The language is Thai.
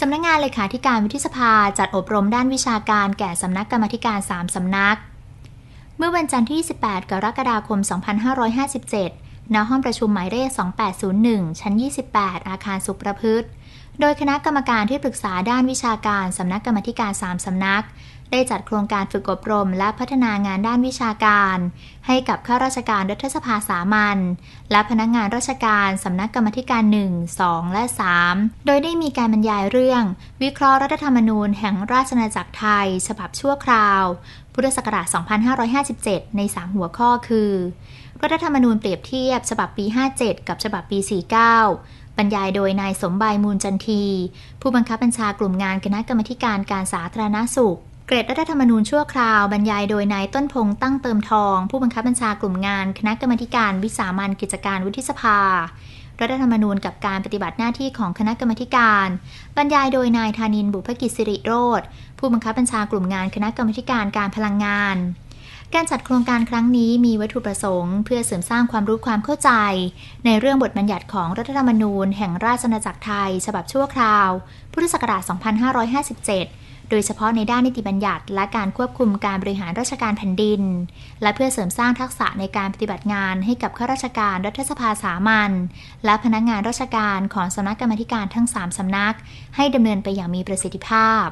สำนักงานเลขาธิการวุฒิสภาจัดอบรมด้านวิชาการแก่สำนักกรรมธิการ 3 สำนัก เมื่อวันจันทร์ที่ 18 กรกฎาคม 2557 ณ ห้องประชุมหมายเลข 2801 ชั้น 28 อาคารสุประพฤติ โดยคณะกรรมการที่ปรึกษาด้านวิชาการสำนักกรรมธิการ3สำนัก ได้จัดโครงการฝึกอบรม และพัฒนางานด้านวิชาการ ให้กับข้าราชการรัฐสภาสามัญและพนักงานราชการสำนักกรรมธิการ 1 2 และ 3 โดยได้มีการบรรยายเรื่อง วิเคราะห์รัฐธรรมนูญแห่งราชอาณาจักรไทย ฉบับชั่วคราว พุทธศักราช 2557 ใน 3 หัวข้อคือ รัฐธรรมนูญเปรียบเทียบ ฉบับปี 57 กับฉบับปี 49 บรรยายโดยนายสมบายมูลจันที ผู้บังคับบัญชากลุ่มงานคณะกรรมการการสาธารณสุข เกรดรัฐธรรมนูญชั่วคราวบรรยายโดยนายต้นพงษ์ตั้งเติมทอง ผู้บังคับบัญชากลุ่มงาน คณะกรรมการวิสามันกิจการวุฒิสภา รัฐธรรมนูญกับการปฏิบัติหน้าที่ของคณะกรรมการ บรรยายโดยนายธานินบุพกิจสิริโรธผู้บังคับบัญชากลุ่มงานคณะกรรมการการพลังงาน การจัดโครงการครั้งนี้มีวัตถุประสงค์ เพื่อเสริมสร้างความรู้ความเข้าใจ ในเรื่องบทบัญญัติของรัฐธรรมนูญ แห่งราชอาณาจักรไทย ฉบับชั่วคราว พุทธศักราช 2557 โดยเฉพาะในด้านนิติบัญญัติ และการควบคุมการบริหารราชการแผ่นดิน และเพื่อเสริมสร้างทักษะในการปฏิบัติงานให้กับข้าราชการรัฐสภาสามัญและพนักงานราชการของสำนักกรรมการทั้ง 3สำนัก ให้ดำเนินไปอย่างมีประสิทธิภาพ